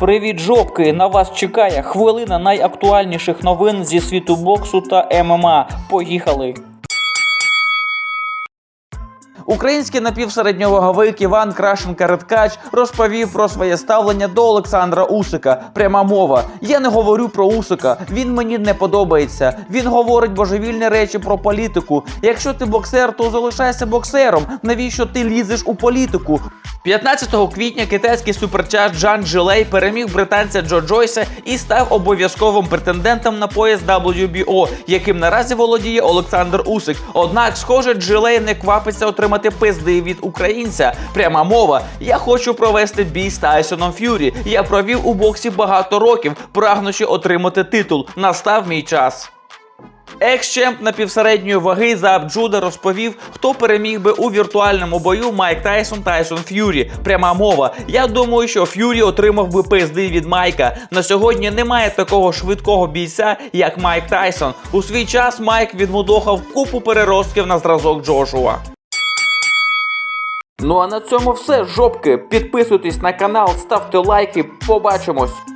Привіт, жопки! На вас чекає хвилина найактуальніших новин зі світу боксу та ММА. Поїхали! Український напівсередньоваговик Іван Крашенка Редкач розповів про своє ставлення до Олександра Усика. Пряма мова. Я не говорю про Усика. Він мені не подобається. Він говорить божевільні речі про політику. Якщо ти боксер, то залишайся боксером. Навіщо ти лізеш у політику? 15 квітня китайський суперчас Джан Джилей переміг британця Джо Джойса і став обов'язковим претендентом на пояс WBO, яким наразі володіє Олександр Усик. Однак, схоже, Джилей не квапиться отримати пизди від українця. Пряма мова. Я хочу провести бій з Тайсоном Ф'юрі. Я провів у боксі багато років, прагнучи отримати титул. Настав мій час. Екс-чемп напівсередньої ваги за Абджуда розповів, хто переміг би у віртуальному бою Майк Тайсон Тайсон Ф'юрі. Пряма мова. Я думаю, що Ф'юрі отримав би пизди від Майка. На сьогодні немає такого швидкого бійця, як Майк Тайсон. У свій час Майк відмудохав купу переростків на зразок Джошуа. Ну а на цьому все, жопки. Підписуйтесь на канал, ставте лайки. Побачимось.